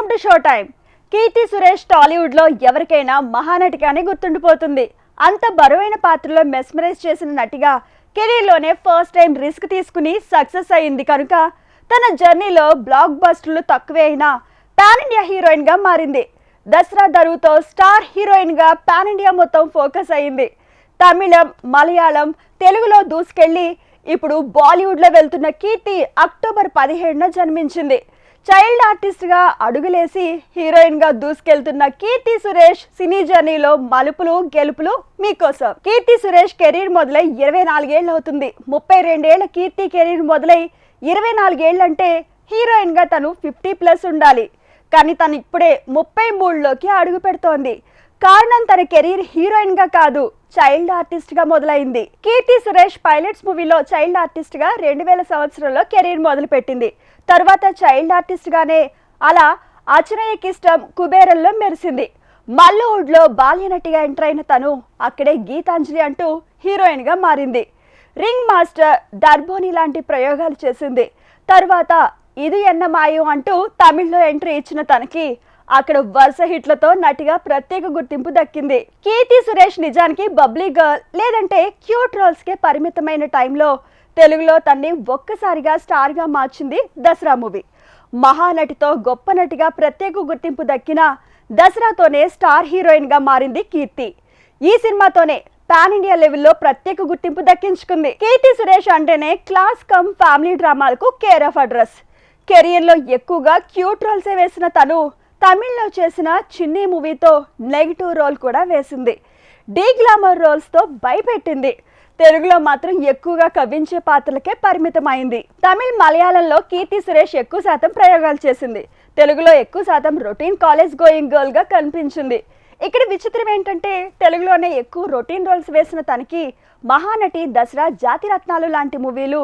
Welcome to show time Keerthy Suresh టాలీవుడ్లో ఎవరికైనా మహానటిగానే గుర్తుండిపోతుంది. అంత బరువైన పాత్రలో మెస్మరైజ్ చేసిన నటిగా కెరీర్లోనే ఫస్ట్ టైం రిస్క్ తీసుకుని సక్సెస్ అయింది కనుక తన జర్నీలో బ్లాక్ బస్టర్లు తక్కువే అయినా పాన్ ఇండియా హీరోయిన్గా మారింది. దసరా దరువుతో స్టార్ హీరోయిన్గా పాన్ ఇండియా మొత్తం ఫోకస్ అయింది. తమిళం మలయాళం తెలుగులో దూసుకెళ్ళి ఇప్పుడు బాలీవుడ్లో వెళ్తున్న కీర్తి అక్టోబర్ పదిహేడున జన్మించింది. చైల్డ్ ఆర్టిస్ట్గా అడుగులేసి హీరోయిన్గా దూసుకెళ్తున్న కీర్తి సురేష్ సినీ జర్నీలో మలుపులు గెలుపులు మీకోసం. కీర్తి సురేష్ కెరీర్ మొదలై ఇరవై నాలుగేళ్ళు అవుతుంది. ముప్పై రెండేళ్ళ కీర్తి కెరీర్ మొదలై ఇరవై నాలుగేళ్ళంటే హీరోయిన్గా తను ఫిఫ్టీ ప్లస్ ఉండాలి. కానీ తను ఇప్పుడే ముప్పై మూడులోకి అడుగు పెడుతోంది. కారణం తన కెరీర్ హీరోయిన్గా కాదు. చైల్డ్ ఆర్టిస్ట్గా మొదలైంది. కీర్తి సురేష్ పైలట్స్ మూవీలో చైల్డ్ ఆర్టిస్ట్గా రెండు వేల సంవత్సరంలో కెరీర్ మొదలు పెట్టింది తర్వాత చైల్డ్ ఆర్టిస్ట్ గానే అలా అచనయ్యకిష్టం కుబేరల్లో మెరిసింది. మల్లవుడ్లో బాల్యనటిగా ఎంటర్ అయిన తను అక్కడే గీతాంజలి అంటూ హీరోయిన్గా మారింది. రింగ్ మాస్టర్ దర్బోని లాంటి ప్రయోగాలు చేసింది. తర్వాత ఇది ఎన్న మాయం అంటూ తమిళ్ళో ఎంట్రీ ఇచ్చిన తనకి అక్కడ వరుస హిట్లతో నటిగా ప్రత్యేక గుర్తింపు దక్కింది. కీర్తి సురేష్ నిజానికి బబ్లీ గర్ల్ లేదంటే క్యూట్ రోల్స్ కే పరిమితమైన టైంలో తెలుగులో తన్ని ఒక్కసారిగా స్టార్గా మార్చింది దసరా మూవీ. మహానటితో గొప్ప నటిగా ప్రత్యేక గుర్తింపు దక్కిన దసరాతోనే స్టార్ హీరోయిన్గా మారింది కీర్తి. ఈ సినిమాతోనే పాన్ ఇండియా లెవెల్లో ప్రత్యేక గుర్తింపు దక్కించుకుంది. కీర్తి సురేష్ అంటేనే క్లాస్ కమ్ ఫ్యామిలీ డ్రామాలకు కేర్ ఆఫ్ అడ్రస్. కెరియర్లో ఎక్కువగా క్యూట్ రోల్సే వేసిన తను తమిళ్ళో చేసిన చిన్ని మూవీతో నెగిటివ్ రోల్ కూడా వేసింది. డీ గ్లామర్ రోల్స్తో భయపెట్టింది. తెలుగులో మాత్రం ఎక్కువగా కవ్వించే పాత్రలకే పరిమితమైంది. తమిళ్ మలయాళంలో కీర్తి సురేష్ ఎక్కువ శాతం ప్రయోగాలు చేసింది. తెలుగులో ఎక్కువ శాతం రొటీన్ కాలేజ్ గోయింగ్ గర్ల్గా కనిపించింది. ఇక్కడ విచిత్రం ఏంటంటే తెలుగులోనే ఎక్కువ రొటీన్ రోల్స్ వేసిన తనకి మహానటి దసరా జాతిరత్నాలు లాంటి మూవీలు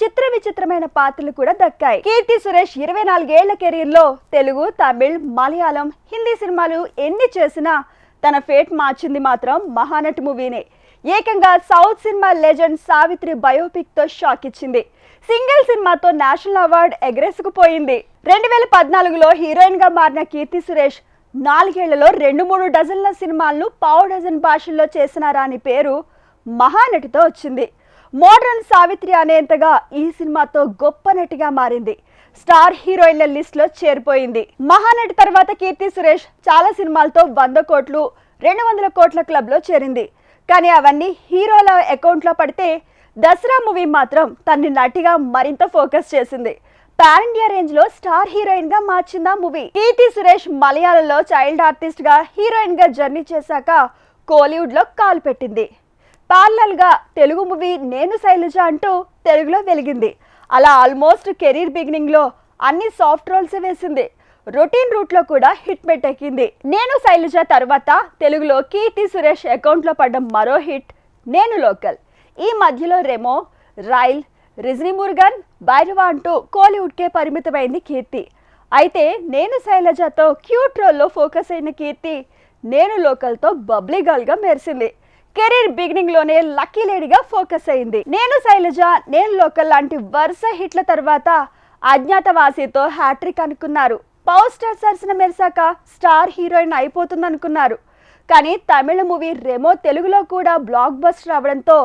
చిత్ర విచిత్రమైన పాత్రలు కూడా దక్కాయి. కీర్తి సురేష్ ఇరవై నాలుగేళ్ళ కెరీర్లో తెలుగు తమిళ్ మలయాళం హిందీ సినిమాలు ఎన్ని చేసినా తన ఫేట్ మార్చింది మాత్రం మహానటి మూవీనే. ఏకంగా సౌత్ సినిమా లెజెండ్ సావిత్రి బయోపిక్తో షాక్ ఇచ్చింది. సింగిల్ సినిమాతో నేషనల్ అవార్డ్ ఎగరేసుకుపోయింది. రెండు వేల పద్నాలుగులో హీరోయిన్గా మారిన కీర్తి సురేష్ నాలుగేళ్ళలో రెండు మూడు డజన్ల సినిమాలను పావు డజన్ భాషల్లో చేసినారా అని పేరు మహానటితో వచ్చింది. మోడ్రన్ సావిత్రి అనేంతగా ఈ సినిమాతో గొప్ప నటిగా మారింది. స్టార్ హీరోయిన్ల లిస్ట్లో చేరిపోయింది. మహానటి తర్వాత కీర్తి సురేష్ చాలా సినిమాలతో వంద కోట్లు రెండు వందల కోట్ల క్లబ్లో చేరింది. కానీ అవన్నీ హీరోల అకౌంట్లో పడితే దసరా మూవీ మాత్రం తన్ని నటిగా మరింత ఫోకస్ చేసింది. పాన్ ఇండియా రేంజ్లో స్టార్ హీరోయిన్గా మార్చిందా మూవీ. కీర్తి సురేష్ మలయాళంలో చైల్డ్ ఆర్టిస్ట్గా హీరోయిన్గా జర్నీ చేశాక కోలీవుడ్లో కాలు పెట్టింది. గా తెలుగు మూవీ నేను శైలజ అంటూ తెలుగులో వెలిగింది. అలా ఆల్మోస్ట్ కెరీర్ బిగినింగ్లో అన్ని సాఫ్ట్ రోల్స్ వేసింది. రొటీన్ రూట్లో కూడా హిట్ పెట్టెక్కింది. నేను శైలజ తర్వాత తెలుగులో కీర్తి సురేష్ అకౌంట్లో పడ్డ మరో హిట్ నేను లోకల్. ఈ మధ్యలో రెమో రైల్ రిజ్ని మురుగన్ భైరవ అంటూ కోలీవుడ్కే పరిమితమైంది కీర్తి. అయితే నేను శైలజతో క్యూట్ రోల్లో ఫోకస్ అయిన కీర్తి నేను లోకల్తో బబ్లీ గర్ల్గా మెరిసింది. కెరీర్ బిగినింగ్లోనే లక్కీ లేడీగా ఫోకస్ అయింది. నేను శైలజ నేను లోకల్ లాంటి వరుస హిట్ల తర్వాత అజ్ఞాతవాసితో హ్యాట్రిక్ అనుకున్నారు. పవర్ స్టార్ సరసన మెరిసాక స్టార్ హీరోయిన్ అయిపోతుంది అనుకున్నారు కానీ తమిళ మూవీ రెమో తెలుగులో కూడా బ్లాక్ బస్టర్ అవడంతో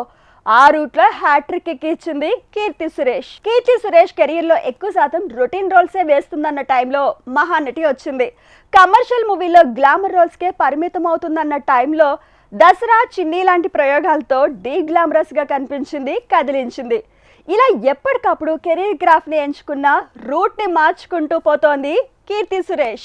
ఆ రూట్లో హ్యాట్రిక్ ఎక్కించింది కీర్తి సురేష్. కీర్తి సురేష్ కెరీర్లో ఎక్కువ శాతం రొటీన్ రోల్సే వేస్తుందన్న టైంలో మహానటి వచ్చింది. కమర్షియల్ మూవీలో గ్లామర్ రోల్స్ కే పరిమితం అవుతుందన్న టైంలో దసరా చిన్ని లాంటి ప్రయోగాలతో డీ గ్లామరస్గా కనిపించింది కదిలించింది. ఇలా ఎప్పటికప్పుడు కెరీర్ గ్రాఫ్ని ఎంచుకున్న రూట్ని మార్చుకుంటూ పోతోంది కీర్తి సురేష్.